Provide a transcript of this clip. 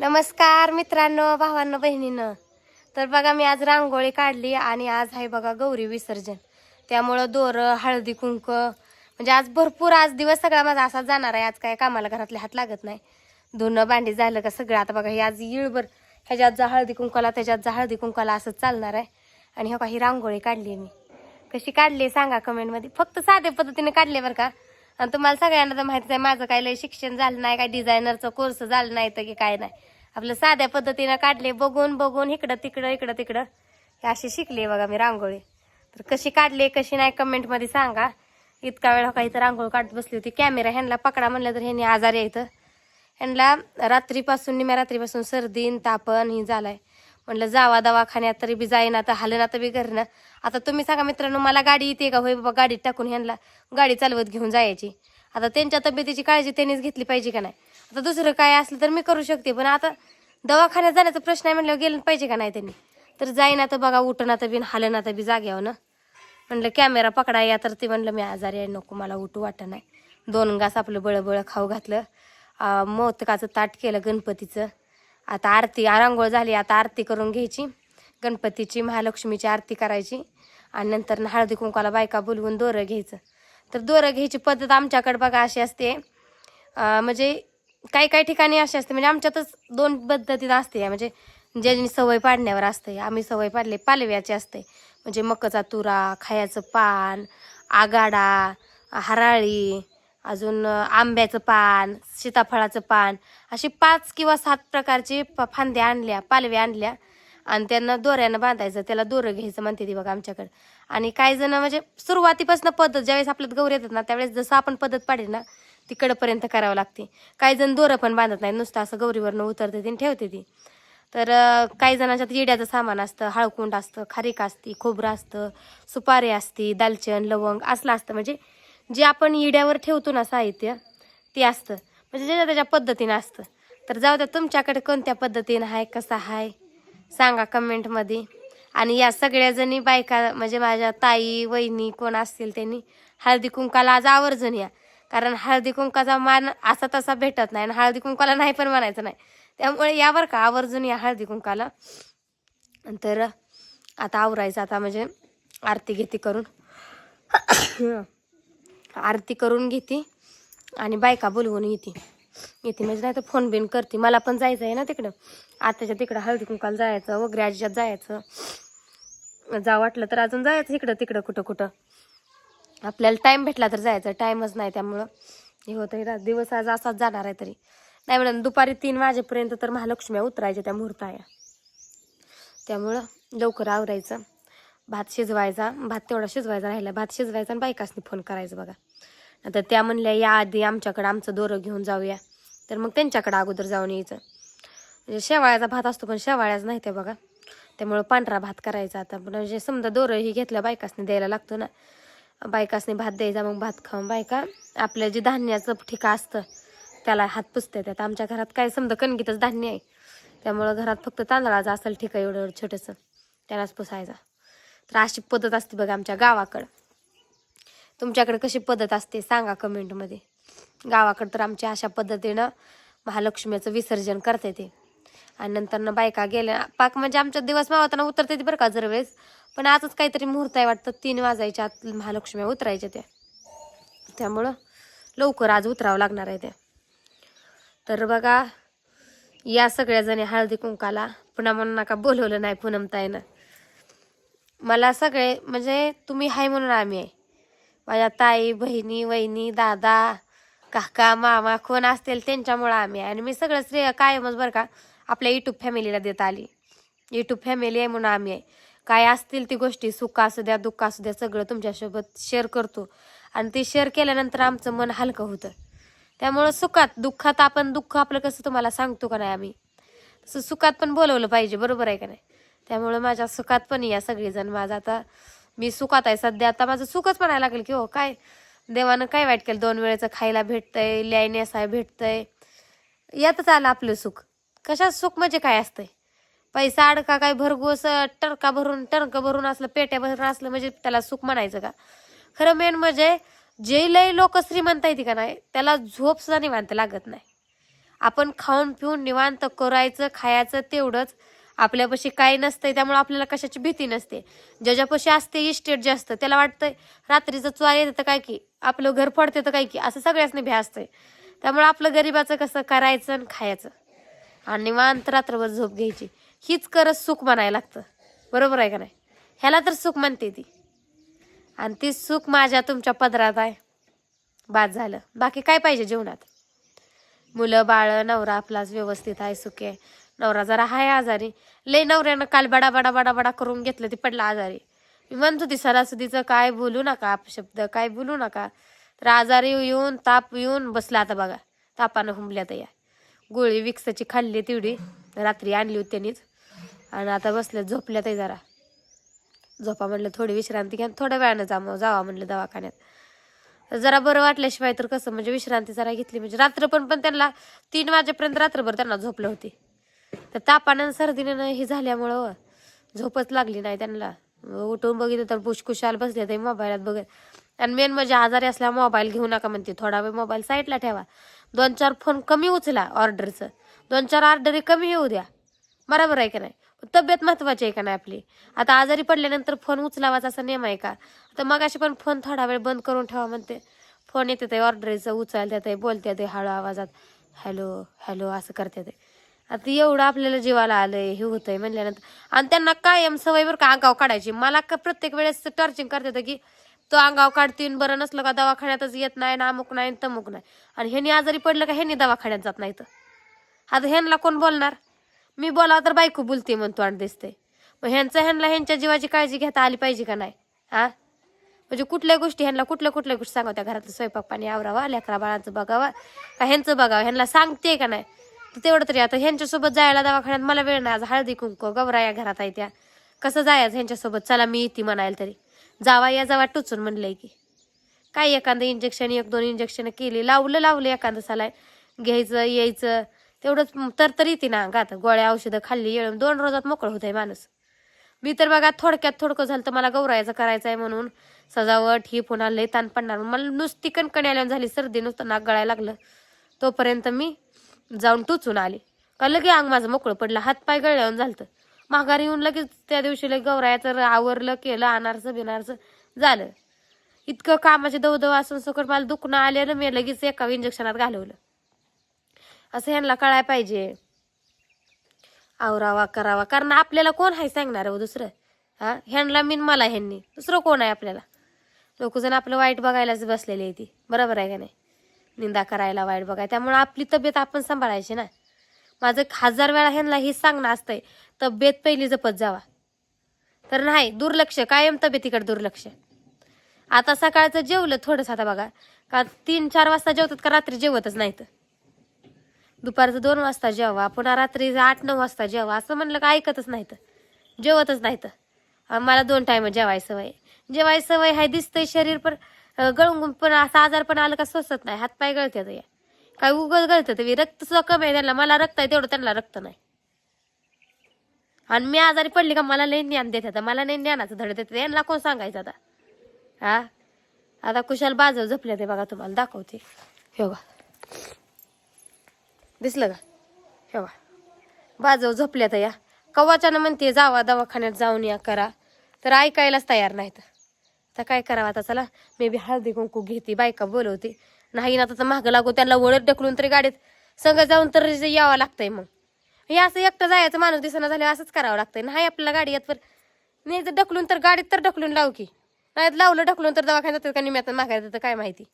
नमस्कार मित्रांनो भावांनो बहिणीनं. तर बघा मी आज रांगोळी काढली आणि आज आहे बघा गौरी विसर्जन. त्यामुळं दोरं हळदी कुंक म्हणजे आज भरपूर आज दिवस सगळा माझा असा जाणार आहे. आज काय कामाला घरातले हात लागत नाही. धुणं भांडी झालं का सगळं. आता बघा हे आज येळभर ह्याच्यात जा हळदी कुंकाला त्याच्यात जा हळदी कुंकाला असंच चालणार आहे. आणि हो का ही रांगोळी काढली मी. कशी काढली सांगा कमेंटमध्ये फक्त साध्या पद्धतीने काढले बरं का? आणि तुम्हाला सगळ्यांना तर माहितीच आहे माझं काय लय शिक्षण झालं नाही काय डिझायनरचं कोर्स झालं नाही तर की काय नाही. आपलं साध्या पद्धतीनं काढले बघून बघून इकडं तिकडं इकडं तिकडं. हे अशी शिकले बघा मी रांगोळी. तर कशी काढली कशी नाही कमेंटमध्ये सांगा. इतका वेळ काही तर रांगोळी काढत बसली होती. कॅमेरा ह्यांना पकडा म्हणलं तर ह्यांनी आजारी यायचं इथं. ह्यांना रात्रीपासून निम्या रात्रीपासून सर्दी न तापन ही झालाय. म्हणलं जावा दवाखान्यात तरी बी जाईना तर हालं तर बी घरनं. आता तुम्ही सांगा मित्रांनो मला गाडी येते का होय बाबा गाडीत टाकून ह्यांना गाडी चालवत घेऊन जायची? आता त्यांच्या तब्येतीची काळजी त्यांनीच घेतली पाहिजे का नाही? आता दुसरं काय असलं तर मी करू शकते पण आता दवाखान्यात जाण्याचा प्रश्न आहे म्हणल्यावर गेलं पाहिजे का नाही त्यांनी? तर जाईना तर बघा उठना तर बी हालना तर बी जाग्यावर ना. म्हणलं कॅमेरा पकडा या तर ते म्हणलं मी आजारी आहे नको मला उठू वाटत नाही. दोन घास आपलं बळबळ खाऊ घातलं. मोदकाचं ताट केलं गणपतीचं. आता आरती रांगोळ झाली आता आरती करून घ्यायची. गणपतीची महालक्ष्मीची आरती करायची. आणि नंतर ना हळदी कुंकाला बायका बोलवून दोरं घ्यायचं. तर दोरं घ्यायची पद्धत आमच्याकडे बघा अशी असते. म्हणजे काही काही ठिकाणी अशी असते म्हणजे आमच्यातच दोन पद्धतीत असते. म्हणजे ज्यांनी सवय पाडण्यावर असते आम्ही सवय पाडले पालव्याची असते. म्हणजे मकाचा तुरा खायचं पान आगाडा हराळी अजून आंब्याचं पान सीताफळाचं पान अशी पाच किंवा सात प्रकारची फांद्या आणल्या पालव्या आणल्या. आणि त्यांना दोऱ्यानं बांधायचं त्याला दोरं घ्यायचं म्हणते ती बघा आमच्याकडे. आणि काही जण म्हणजे सुरुवातीपासून पद्धत ज्यावेळेस आपल्यात गौर येतात ना त्यावेळेस जसं आपण पद्धत पाडेल ना तिकडपर्यंत करावं लागते. काही जण दोरं पण बांधत नाही नुसतं असं गौरीवरनं उतरते ती ठेवते ती. तर काही जणांच्यात येड्याचं सामान असतं हळकुंड असतं खारीक असती खोबरं असतं सुपारी असती दालचण लवंग असलं असतं. म्हणजे जे आपण इड्यावर ठेवतो ना साहित्य ते असतं. म्हणजे ज्याच्या त्याच्या पद्धतीनं असतं. तर जाऊ द्या तुमच्याकडे कोणत्या पद्धतीनं आहे कसं आहे सांगा कमेंटमध्ये. आणि या सगळ्या जणी बायका म्हणजे माझ्या ताई वहिनी कोण असतील त्यांनी हळदी कुंकाला आज आवर्जून या. कारण हळदी कुंकाचा मान असा तसा भेटत नाही आणि हळदी कुंकाला नाही पण म्हणायचं नाही. त्यामुळे यावर का आवर्जून या हळदी कुंकाला. तर आता आवरायचं आता म्हणजे आरती घेती करून. आरती करून घेते आणि बायका बोलवून येते. येते म्हणजे नाही तर फोन बिन करते. मला पण जायचं आहे ना तिकडं. आताच्या तिकडं हळदी कुंकाला जायचं वगैरे आजीच्यात जायचं. जा वाटलं तर अजून जायचं इकडं तिकडं कुठं कुठं. आपल्याला टाईम भेटला तर जायचं. टाईमच नाही त्यामुळं. हे होतं दिवस आज असाच जाणार आहे तरी. नाही म्हणून दुपारी तीन वाजेपर्यंत तर महालक्ष्म्या उतरायच्या त्या मुहूर्ताया. त्यामुळं लवकर आवरायचं. भात शिजवायचा भात तेवढा शिजवायचा राहिला. भात शिजवायचा आणि बायकासनी फोन करायचा बघा. आता त्या म्हणल्या या आधी आमच्याकडं आमचं दोरं घेऊन जाऊया. तर मग त्यांच्याकडं अगोदर जाऊन यायचं. म्हणजे शेवाळ्याचा भात असतो पण शेवाळ्याच नाही ते बघा. त्यामुळं पांढरा भात करायचा आता. पण म्हणजे समजा दोरं ही घेतलं बायकासनी द्यायला लागतो ना. बायकासनी भात द्यायचा मग भात खाऊन बायका आपलं जे धान्याचं ठिका असतं त्याला हात पुसते त्यात आमच्या घरात काय समजा कणगीतच धान्य आहे. त्यामुळं घरात फक्त तांदळाचं असेल ठिका एवढं एवढं छोटंसं. त्यालाच पुसायचा. तर अशी पद्धत असते बघा आमच्या गावाकडं. तुमच्याकडे कशी पद्धत असते सांगा कमेंटमध्ये. गावाकडं तर आमच्या अशा पद्धतीनं महालक्ष्मीचं विसर्जन करते ते आणि नंतरनं बायका गेल्या पाक म्हणजे आमच्या दिवस मावताना उतरते ते बरं का जर वेळेस पण आजच काहीतरी मुहूर्त आहे वाटतं तीन वाजायच्या आत महालक्ष्मी उतरायच्या त्या. त्यामुळं लवकर आज उतरावं लागणार आहे त्या. तर बघा या सगळ्याजणी हळदी कुंकाला पुन्हा म्हणून नका बोलवलं नाही पूनमताईनं मला सगळे म्हणजे तुम्ही आहे म्हणून आम्ही आहे. माझ्या ताई बहिणी वहिनी दादा काका मामा कोण असतील त्यांच्यामुळं आम्ही आहे. आणि मी सगळं श्रेय कायमच बरं का आपल्या युट्यूब फॅमिलीला देत आली. युट्यूब फॅमिली आहे म्हणून आम्ही आहे. काय असतील ती गोष्टी सुख असू द्या दुःख असू द्या सगळं तुमच्यासोबत शेअर करतो. आणि ते शेअर केल्यानंतर आमचं मन हलकं होतं. त्यामुळं सुखात दुःखात आपण दुःख आपलं कसं तुम्हाला सांगतो का नाही आम्ही? तसं सुखात पण बोलवलं पाहिजे बरोबर आहे का नाही? त्यामुळं माझ्या सुखात पण या सगळेजण. माझं आता मी सुखात आहे. सध्या आता माझं सुखच म्हणायला लागेल की हो काय? देवानं काय वाईट केलं? दोन वेळेचं खायला भेटतंय ल्याय नेसाय भेटतंय. यातच आलं आपलं सुख. कशात सुख म्हणजे काय असतंय? पैसा अडका काय भरघोस टरका भरून टरक भरून असलं पेट्या भरून असलं म्हणजे त्याला सुख म्हणायचं का? खरं मेन म्हणजे जे लय लोक श्रीमंत आहेत का नाही त्याला झोप सुद्धा निवांत लागत नाही. आपण खाऊन पिऊन निवांत करायचं खायचं तेवढंच. आपल्यापाशी काय नसतंय त्यामुळे आपल्याला कशाची भीती नसते. ज्याच्यापाशी असते इस्टेट जे असतं त्याला वाटतंय रात्रीचं चुआ येतं तर काय की आपलं घर पडते तर काय की असं सगळ्यासनी भ्या असतंय. त्यामुळे आपलं गरिबाचं कसं करायचं आणि खायचं. आणि निवांत रात्रभर झोप घ्यायची. हीच करत सुख म्हणायला लागतं. बरोबर आहे का नाही? ह्याला तर सुख म्हणते ती. आणि ती सुख माझ्या तुमच्या पदरात आहे. बाद झालं. बाकी काय पाहिजे जीवनात? मुलं बाळ नवरा आपलाच व्यवस्थित आहे सुखी आहे. नवरा जरा हाय आजारी. लय नवऱ्यानं काल बडा बडा बडा बडा करून घेतलं ती पडला आजारी. मी म्हणत होती सरासुदीचं काय बोलू नका अपशब्द काय बोलू नका. तर आजारी येऊन ताप येऊन बसला आता बघा. तापानं हुंबल्यात या गोळी विक्सची खाल्ली तेवढी. रात्री आणली होती त्यांनीच. आणि आता बसल्या झोपल्यातही जरा. झोपा म्हणलं थोडी विश्रांती घ्या थोड्या वेळानं जा मग जावा म्हणलं दवाखान्यात. जरा बरं वाटल्याशिवाय तर कसं म्हणजे विश्रांती जरा घेतली. म्हणजे रात्र पण पण त्यांना तीन वाजेपर्यंत रात्रभर त्यांना झोपलं होती. तर तापानं सर्दीनं हे झाल्यामुळं झोपच लागली नाही त्यांना. उठून बघितलं तर पुशकुशाल बसले ते मोबाईलात बघत. आणि मेन म्हणजे आजारी असल्या मोबाईल घेऊ नका म्हणते. थोडा वेळ मोबाईल साईडला ठेवा. दोन चार फोन कमी उचला ऑर्डरचं दोन चार ऑर्डरी कमी येऊ द्या. बरोबर आहे का नाही? तब्येत महत्वाची आहे का नाही आपली? आता आजारी पडल्यानंतर फोन उचलावाचा असा नियम आहे का? तर मग अशी पण फोन थोडा वेळ बंद करून ठेवा म्हणते. फोन येते ते ऑर्डरीचं उचलते ते बोलते ते हळू आवाजात. हॅलो हॅलो असं करते ते. आता एवढं आपल्याला जीवाला आलंय हे होतंय म्हणल्यानंतर. आणि त्यांना कायम सवय बरं का अंगाव काढायची. मला का प्रत्येक वेळेस टॉर्चिंग करते की तो अंगाव काढतीन बरं नसलं का दवाखान्यातच येत नाही ना अमुक नाही तमुक नाही. आणि ह्यानी आजारी पडलं का ह्यानी दवाखान्यात जात नाही तर आता ह्यांना कोण बोलणार? मी बोलावं तर बायको बोलते म्हणतो आणि दिसते मग ह्यांचं ह्यांना ह्यांच्या जीवाची काळजी घेता आली पाहिजे का नाही? हा म्हणजे कुठल्या गोष्टी ह्यांना कुठल्या कुठल्या गोष्टी सांगावं त्या घरातलं स्वयंपाक पाणी आवरावा लेकरा बाळांचं बघावा का ह्यांचं बघावं? ह्यांना सांगते का नाही? तर तेवढं तरी. आता ह्यांच्यासोबत जायला दवाखान्यात मला वेळ नाही. आज हळदी कुंकू गवरा या घरात आहे त्या. कसं जायचं ह्यांच्यासोबत? चला मी येते म्हणायला तरी. जावा या जावा टुचून म्हणलंय की. काय एखादं इंजेक्शन एक दोन इंजेक्शन केली लावलं लावलं एखादं सलाय. घ्यायचं यायचं. तेवढंच तर तर येते ना गात गोळ्या औषधं खाल्ली येळून दोन रोजात मोकळं आहे माणूस. मी तर बघा थोडक्यात थोडकं झालं तर मला गौरायचं करायचं आहे म्हणून. सजावट ही पुन्हा लय ताण पडणार. मला नुसती कणकणी आल्यावर झाली सर्दी नुसतं नाक गळायला लागलं. तोपर्यंत मी जाऊन टुचून आले. का लगे अंग माझं मोकळं पडलं हात पाय गळल्यावर झालं माघारी येऊन लगेच त्या दिवशी लगे गौरायाचं आवरलं केलं अनारचं बिनारचं झालं. इतकं कामाचे दवदव असून सकट मला दुखणं आलेलं मी लगेच एका इंजेक्शनात घालवलं. असं ह्यांना कळायला पाहिजे. आवरावा करावा. कारण आपल्याला कोण आहे सांगणार हो दुसरं? हा? ह्यांना मीन मला ह्यांनी. दुसरं कोण आहे आपल्याला? लोक जण आपलं वाईट बघायलाच बसलेली आहे ती. बरोबर आहे का नाही? निंदा करायला वाईट बघाय त्यामुळे आपली तब्येत आपण सांभाळायची ना. माझं हजार वेळा ह्यांना हे सांगणं असतंय तब्येत पहिली जपत जावा. तर नाही दुर्लक्ष कायम तब्येतीकडे दुर्लक्ष. आता सकाळचं जेवलं थोडंसं आता बघा. का तीन चार वाजता जेवतात का रात्री जेवतच नाहीत. दुपारचं दोन वाजता जेवा पुन्हा रात्री आठ नऊ वाजता जेवा असं म्हणलं का ऐकतच नाहीत. जेवतच नाहीत. मला दोन टाईम जेवाय सवय जेवाय सवय हाय दिसतंय शरीर पण पर... गळून पण असं आजार पण आलं का सोसत नाही हातपाय गळतात या. काय उगत गळतात ते रक्त सुद्धा कमी आहे त्यांना. मला रक्त आहे तेवढं त्यांना रक्त नाही. आणि मी आजारी पडली का मला नाही ज्ञान देतात. मला नाही ज्ञानाचं धड देतात. यांना कोण सांगायचं आता? हा? आता कुशाल बाजव झपले ते बघा तुम्हाला. दाखवते. हे बघा. दिसलं का? हे बघा. बाजव झोपल्यात या. कवाच्यानं म्हणते जावा दवाखान्यात जाऊन या करा. तर ऐकायलाच तयार नाहीत. आता काय करावं आता? चला मे बी हळदी कुंकू घेते बायका बोलवते. नाही ना तर मागं लागू त्यांना वळत ढकलून तरी गाडीत संग जाऊन तर यावं लागतंय मग. हे असं एकटं जायचं माणूस दिसणं झालं असंच करावं लागतंय. नाही आपल्याला गाडी येत नाही तर ढकलून तर गाडीत तर ढकलून लावू की. नाही लावलं ढकलून तर दवाखान्यात का निम्यात मागायचं तर काय माहिती.